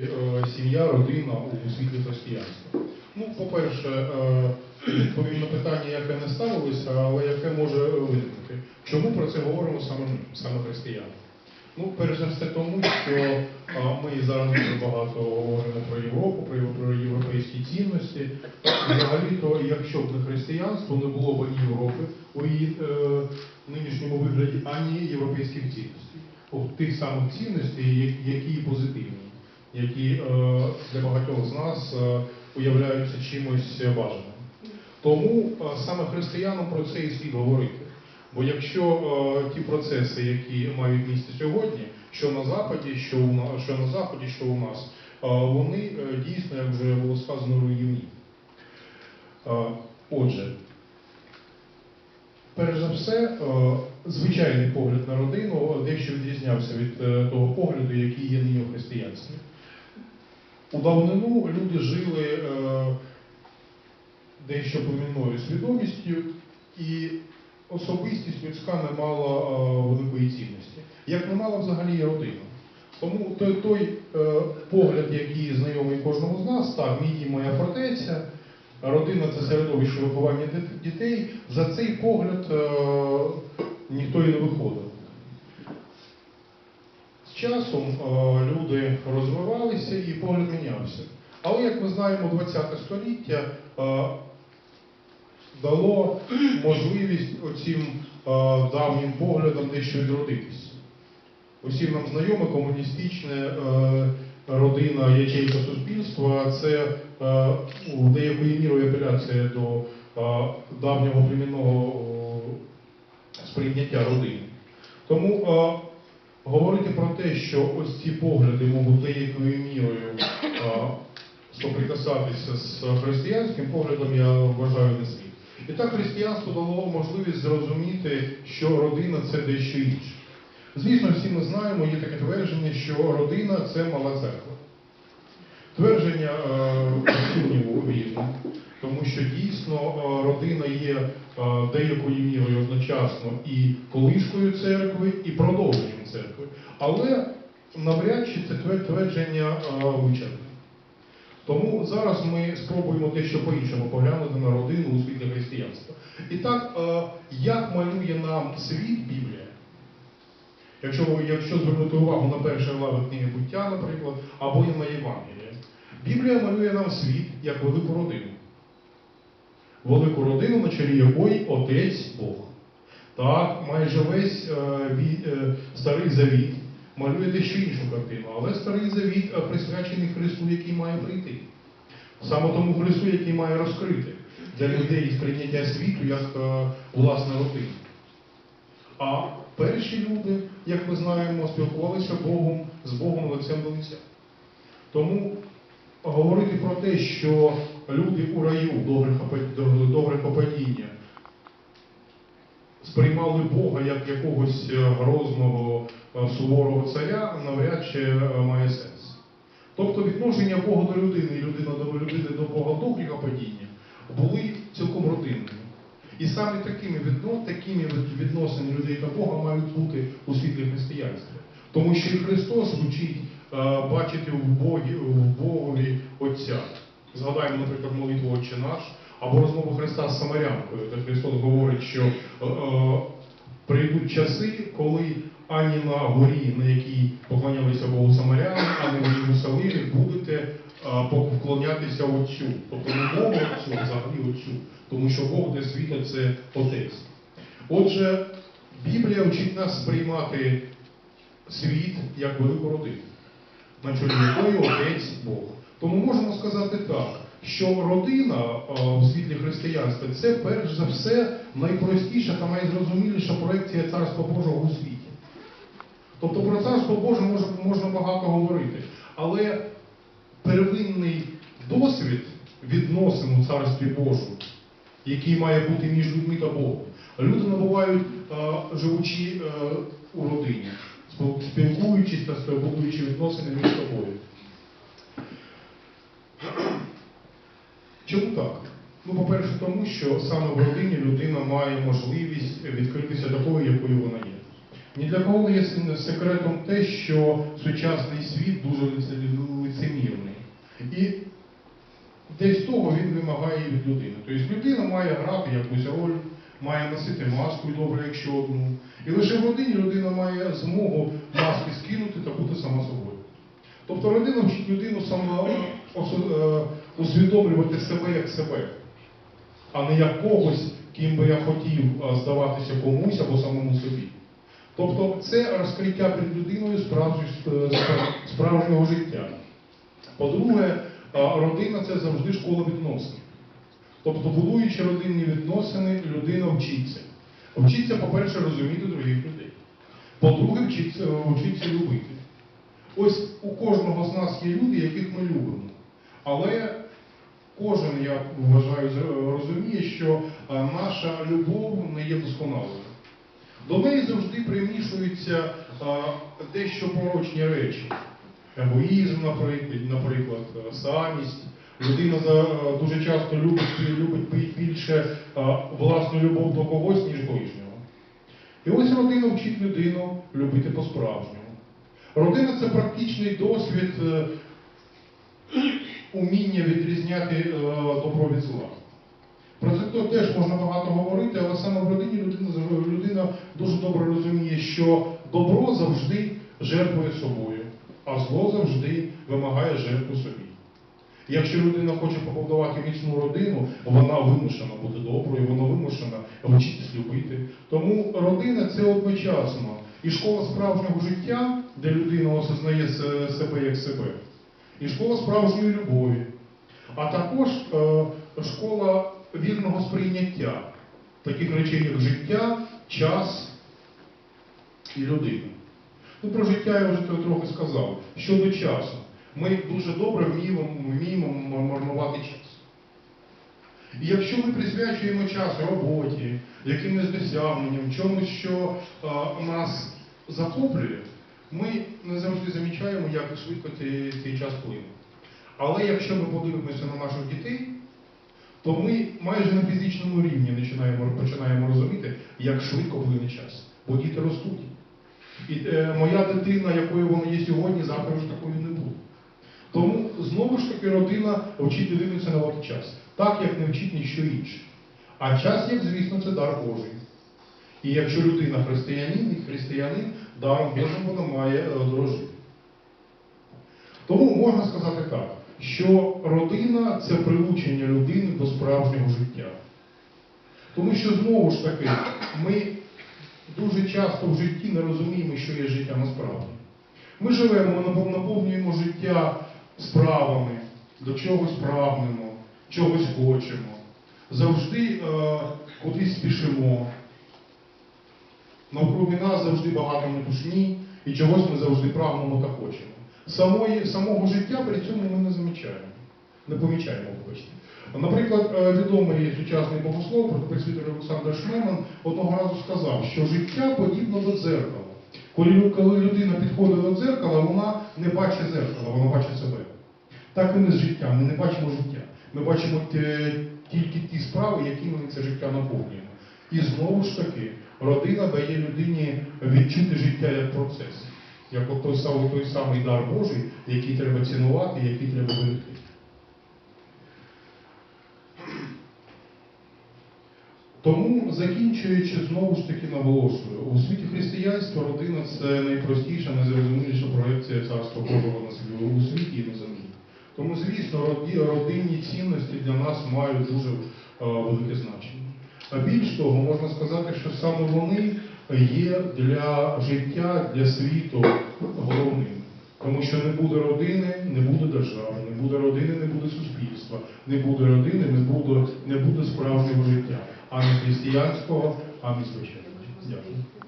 Е, Сім'я, родина у світлі християнства. Ну, по-перше, е, відповім на питання, яке не ставилося, але яке може виникнути. Чому про це говоримо саме ми, саме християни? Ну, перш за все тому, що е, ми зараз дуже багато говоримо про Європу, про, європейські цінності. Взагалі-то, якщо б не християнство, не було б Європи у її е, нинішньому вигляді, ані європейських цінностей. От тих самих цінностей, які позитивні які е, для багатьох з нас е, уявляються чимось бажаним. Тому е, саме християнам про це і слід говорити. Бо якщо ті процеси, які мають місце сьогодні, що на Западі, що, у на, що на Заході, що у нас, вони дійсно, як вже було сказано, руйнівні. Отже, перш за все, звичайний погляд на родину дещо відрізнявся від того погляду, який є нині у християнстві. У давнину люди жили е, дещо племінною свідомістю, і особистість людська не мала е, великої цінності. Як не мала взагалі і родина. Тому той, той е, погляд, який знайомий кожному з нас, так, мій моя фортеця, родина це середовище виховання дітей, за цей погляд ніхто і не виходив. Часом е, люди розвивалися і погляд мінявся. Але, як ми знаємо, 20 століття е, дало можливість оцим е, давнім поглядам дещо відродитися. Усім нам знайоме комуністичне е, родина ячейка суспільства це деякої мірою апеляція до давнього племінного сприйняття родини. Тому говорити про те, що ось ці погляди можуть деякою мірою а, соприкасатися з християнським поглядом, я вважаю не слід. І так християнство дало можливість зрозуміти, що родина це дещо інше. Звісно, всі ми знаємо, є таке твердження, що родина це мала церква. Твердження е, сумніву вірне, тому що дійсно е, родина є е, деякою мірою одночасно і колишкою церкви, і продовженням церкви. Але навряд чи це твердження е, вичерпне. Тому зараз ми спробуємо дещо по-іншому поглянути на родину у світлі християнства. І так, як малює нам світ Біблія? Якщо, якщо звернути увагу на перші глави книги буття, наприклад, або і на Євангеліє, Біблія малює нам світ як велику родину. Велику родину на чолі якої Отець Бог. Так, майже весь е, е, старий завіт малює дещо іншу картину, але старий завіт е, присвячений Христу, який має прийти. Саме тому Христу, який має розкрити для людей сприйняття світу як е, власне родину. А перші люди, як ми знаємо, спілкувалися Богом з Богом лицем до лиця. Тому говорити про те, що люди у раю до грехопад- до- до грехопадіння сприймали Бога як якогось е, грозного е, суворого царя, навряд чи е, має сенс. Тобто відношення Бога до людини і людина до людини до Бога до гріхопадіння були цілком родинними. І саме такими, такими відносини людей до Бога мають бути у світлі християнства. Тому що і Христос вчить е, бачити в Богові Отця. Згадаємо, наприклад, молитву Отче наш, або розмову Христа з Самарянкою, де Христос говорить, що е, е, прийдуть часи, коли ані на горі, на якій поклонялися Богу Самаряни, ані в Єрусалимі будете е, поклонятися Отцю. Тобто не Богу Отцю, а взагалі Отцю. Тому що Бог для світу це Отець. Отже, Біблія вчить нас сприймати світ як велику родину, на чолі якої Отець Бог. Тому можемо сказати так, що родина в світлі християнства це перш за все найпростіша та найзрозуміліша проекція Царства Божого у світі. Тобто про Царство Боже можна багато говорити, але первинний досвід відносин у Царстві Божому, який має бути між людьми та Богом, люди набувають, живучи е, у родині, спілкуючись та будуючи відносини між собою. Чому так? Ну, по-перше, тому що саме в родині людина має можливість відкритися такою, якою вона є. Ні для кого є секретом те, що сучасний світ дуже лицемірний. І десь того він вимагає від людини. Тобто людина має грати якусь роль, має носити маску і добре, якщо одну. І лише в родині людина має змогу маски скинути та бути сама собою. Тобто родина вчить людину сама е, усвідомлювати себе як себе, а не як когось, ким би я хотів е, здаватися комусь або самому собі. Тобто це розкриття перед людиною справжнього, справжнього життя. По-друге, е, родина це завжди школа відносин. Тобто, будуючи родинні відносини, людина вчиться. Вчиться, по-перше, розуміти других людей. По-друге, вчиться, вчиться любити. Ось у кожного з нас є люди, яких ми любимо. Але кожен, я вважаю, розуміє, що е, наша любов не є досконалою. До неї завжди примішуються дещо порочні речі. Егоїзм, наприклад, е, самість. Людина е, дуже часто любить, любить більше власну любов до когось, ніж ближнього. І ось родина вчить людину любити по-справжньому. Родина це практичний досвід уміння відрізняти е, добро від зла. Про це теж можна багато говорити, але саме в родині людина, людина дуже добре розуміє, що добро завжди жертвує собою, а зло завжди вимагає жертву собі. Якщо людина хоче побудувати міцну родину, вона вимушена бути доброю, вона вимушена вчитись любити. Тому родина це одночасно і школа справжнього життя, де людина осознає себе як себе, і школа справжньої любові, а також е, школа вірного сприйняття таких речей, як життя, час і людина. Ну, про життя я вже трохи сказав. Щодо часу, ми дуже добре вміємо, вміємо марнувати час. І якщо ми присвячуємо час роботі, якимось досягненням, чомусь, що е, нас захоплює, ми не завжди замічаємо, як швидко цей, час плине. Але якщо ми подивимося на наших дітей, то ми майже на фізичному рівні починаємо, починаємо розуміти, як швидко плине час. Бо діти ростуть. І е, моя дитина, якою вона є сьогодні, завтра вже такою не буде. Тому знову ж таки родина вчить людину цінувати час, так як не вчить ніщо інше. А час, як звісно, це дар Божий. І якщо людина християнин, і християнин даром Божим вона має е, дорожити. Тому можна сказати так, що родина це прилучення людини до справжнього життя. Тому що знову ж таки, ми дуже часто в житті не розуміємо, що є життя насправді. Ми живемо, наповнюємо життя справами, до чогось прагнемо, чогось хочемо. Завжди е, кудись спішимо. Навкруги нас завжди багато метушні, і чогось ми завжди прагнемо та хочемо. Самої, самого життя при цьому ми не замічаємо, не помічаємо, вибачте. Наприклад, е, відомий сучасний богослов, протопресвітер Олександр Шмеман одного разу сказав, що життя подібно до дзеркала. Коли, коли людина підходить до дзеркала, вона не бачить дзеркала, вона бачить себе. Так і ми з життям, ми не бачимо життя. Ми бачимо тільки ті справи, якими ми це життя наповнюємо. І знову ж таки, родина дає людині відчути життя як процес, як той самий, той самий дар Божий, який треба цінувати, який треба берегти. Тому, закінчуючи, знову ж таки наголошую, у світі християнства родина це найпростіша, найзрозуміліша проекція царства Божого на землі, у світі і на землі. Тому, звісно, родинні цінності для нас мають дуже е, велике значення. А більш того, можна сказати, що саме вони є для життя, для світу головним. Тому що не буде родини, не буде держави, не буде родини, не буде суспільства, не буде родини, не буде, не буде справжнього життя, ані християнського, ані звичайного. Дякую.